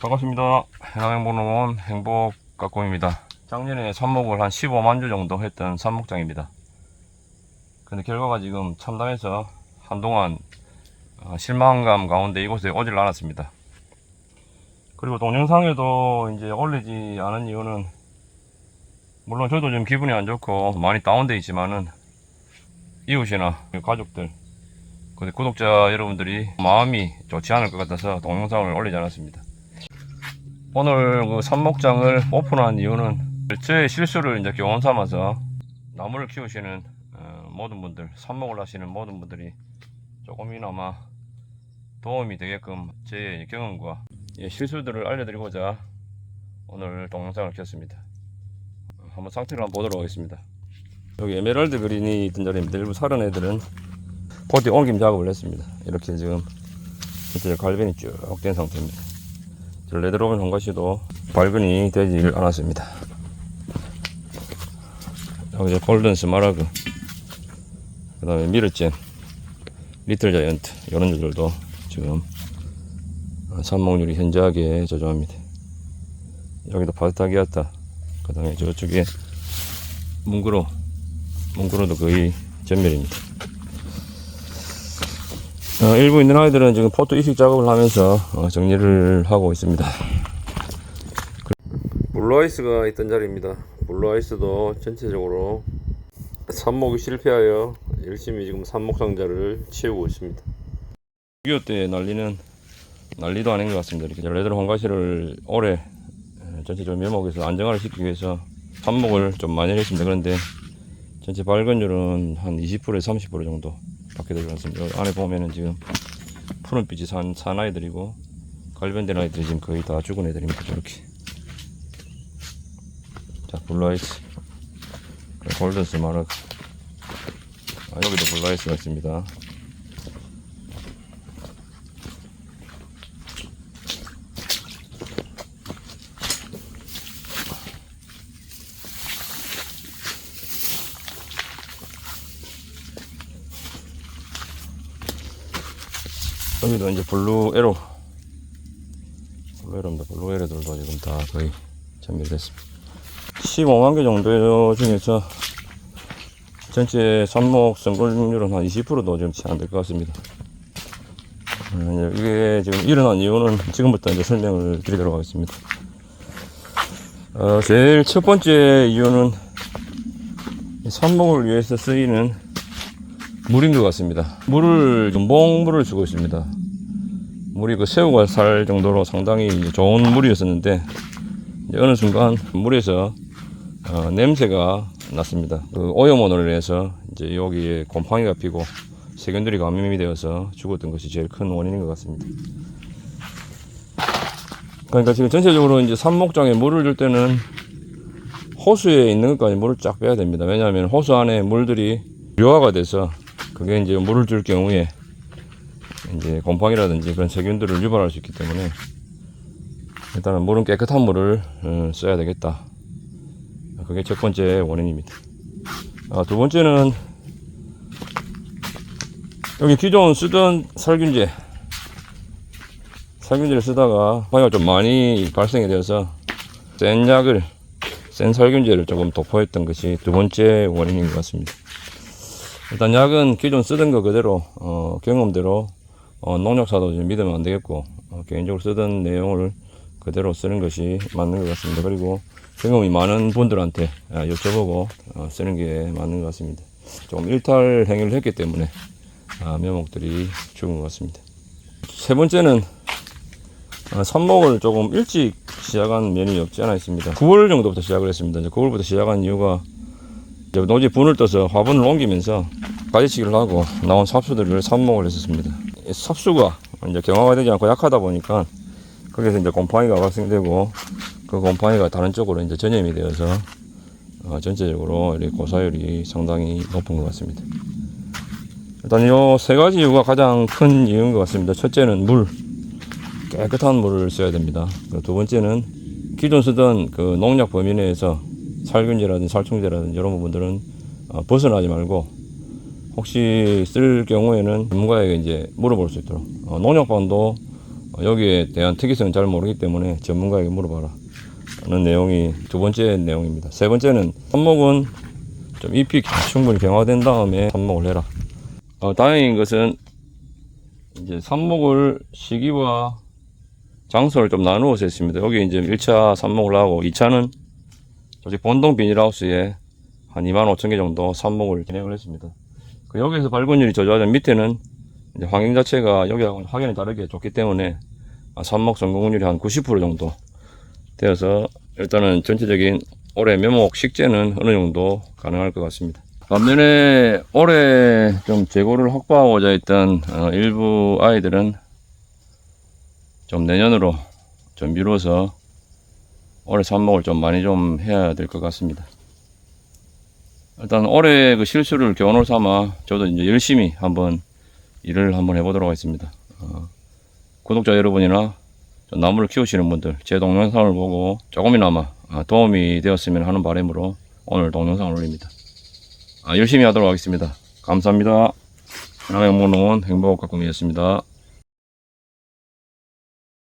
반갑습니다. 해남행보농원 행복가공입니다. 작년에 삽목을 한 15만 주 정도 했던 삽목장입니다. 근데 결과가 지금 참담해서 한동안 어, 실망감 가운데 이곳에 오질 않았습니다. 그리고 동영상에도 이제 올리지 않은 이유는 물론 저도 좀 기분이 안 좋고 많이 다운돼 있지만은 이웃이나 가족들 구독자 여러분들이 마음이 좋지 않을 것 같아서 동영상을 올리지 않았습니다. 오늘 그 삽목장을 오픈한 이유는 저의 실수를 이제 교훈 삼아서 나무를 키우시는 어, 모든 분들, 삽목을 하시는 모든 분들이 조금이나마 도움이 되게끔 제 경험과 예, 실수들을 알려드리고자 오늘 동영상을 켰습니다. 어, 한번 상태를 한번 보도록 하겠습니다. 여기 에메랄드 그린이 있던 자리입니다. 일부 사른 애들은 포디 옮김 작업을 했습니다. 이렇게 지금 갈변이 쭉 된 상태입니다. 저 레드로빈 hon가시도 발근이 되지 않았습니다. 여기 이제 골든 스마라그, 그 다음에 미르젠, 리틀 자이언트, 이런 녀들도 지금 산목률이 현저하게 저조합니다. 여기도 바스타기아타, 그 다음에 저쪽에 뭉그로, 뭉그로도 거의 전멸입니다. 어, 일부 있는 아이들은 지금 포토 이식 작업을 하면서 어, 정리를 하고 있습니다. 그- 블루아이스가 있던 자리입니다. 블루아이스도 전체적으로 삽목이 실패하여 열심히 지금 삽목 상자를 채우고 있습니다. 6.25 때 난리는 난리도 아닌 것 같습니다. 이렇게 레드로 hon가시를 올해 에, 전체적으로 묘목에서 안정화를 시키기 위해서 삽목을 좀 많이 했습니다. 그런데 전체 발근율은 한 20%에서 30% 정도 밖에. 여기 안에 보면은 지금 푸른빛이 산, 산 아이들이고 갈변된 아이들이 지금 거의 다 죽은 애들입니다. 저렇게. 자, 블루아이스. 골든 스마르. 아, 여기도 블루아이스가 있습니다. 여기도 이제 블루 에로. 블루 에로입니다. 블루 에로들도 지금 다 거의 전멸됐습니다. 15만 개 정도 중에서 전체 삽목 성공률은 한 20%도 지금 채 안 될 것 같습니다. 어, 이게 지금 일어난 이유는 지금부터 이제 설명을 드리도록 하겠습니다. 어, 제일 첫 번째 이유는 이 삽목을 위해서 쓰이는 물인 것 같습니다. 물을 몽물을 주고 있습니다. 물이 그 새우가 살 정도로 상당히 좋은 물이었었는데 이제 어느 순간 물에서 어, 냄새가 났습니다. 그 오염원을 인해서 이제 여기에 곰팡이가 피고 세균들이 감염이 되어서 죽었던 것이 제일 큰 원인인 것 같습니다. 그러니까 지금 전체적으로 이제 삽목장에 물을 줄 때는 호수에 있는 것까지 물을 쫙 빼야 됩니다. 왜냐하면 호수 안에 물들이 류화가 돼서 그게 이제 물을 줄 경우에 이제 곰팡이라든지 그런 세균들을 유발할 수 있기 때문에 일단은 물은 깨끗한 물을 어, 써야 되겠다. 그게 첫 번째 원인입니다. 아, 두 번째는 여기 기존 쓰던 살균제 살균제를 쓰다가 방해가 좀 많이 발생이 되어서 센 약을 센 살균제를 조금 도포했던 것이 두 번째 원인인 것 같습니다. 일단 약은 기존 쓰던 거 그대로 어, 경험대로 어, 농약사도 좀 믿으면 안 되겠고 어, 개인적으로 쓰던 내용을 그대로 쓰는 것이 맞는 것 같습니다. 그리고 경험이 많은 분들한테 아, 여쭤보고 어, 쓰는 게 맞는 것 같습니다. 조금 일탈 행위를 했기 때문에 아, 묘목들이 죽은 것 같습니다. 세 번째는 어, 삽목을 조금 일찍 시작한 면이 없지 않아 있습니다. 9월 정도부터 시작을 했습니다. 이제 9월부터 시작한 이유가 노지 분을 떠서 화분을 옮기면서 가지치기를 하고 나온 삽수들을 삽목을 했었습니다. 이 삽수가 이제 경화가 되지 않고 약하다 보니까 거기서 이제 곰팡이가 발생되고 그 곰팡이가 다른 쪽으로 이제 전염이 되어서 어, 전체적으로 이렇게 고사율이 상당히 높은 것 같습니다. 일단 이세 가지 이유가 가장 큰 이유인 것 같습니다. 첫째는 물, 깨끗한 물을 써야 됩니다. 두 번째는 기존 쓰던 그 농약 범위 내에서 살균제라든지 살충제라든지 이런 부분들은 어, 벗어나지 말고 혹시 쓸 경우에는 전문가에게 이제 물어볼 수 있도록 어, 농약반도 여기에 대한 특이성은 잘 모르기 때문에 전문가에게 물어봐라. 하는 내용이 두 번째 내용입니다. 세 번째는 삽목은 좀 잎이 충분히 경화된 다음에 삽목을 해라. 어, 다행인 것은 이제 삽목을 시기와 장소를 좀 나누어서 했습니다. 여기 이제 1차 삽목을 하고 2차는 저기 본동 비닐하우스에 한 2만 5천 개 정도 삽목을 진행을 했습니다. 그 여기에서 발군율이 저조하던 밑에는 환경 자체가 여기하고는 확연히 다르게 좋기 때문에 아, 삽목 성공률이 한 90% 정도 되어서 일단은 전체적인 올해 묘목 식재는 어느 정도 가능할 것 같습니다. 반면에 올해 좀 재고를 확보하고자 했던 어, 일부 아이들은 좀 내년으로 좀 미뤄서 올해 삽목을 좀 많이 좀 해야 될 것 같습니다. 일단 올해 그 실수를 교훈을 삼아 저도 이제 열심히 한번 일을 한번 해보도록 하겠습니다. 어, 구독자 여러분이나 좀 나무를 키우시는 분들 제 동영상을 보고 조금이나마 아, 도움이 되었으면 하는 바람으로 오늘 동영상을 올립니다. 아, 열심히 하도록 하겠습니다. 감사합니다. 하나의 목농원 행복 가꿈이었습니다.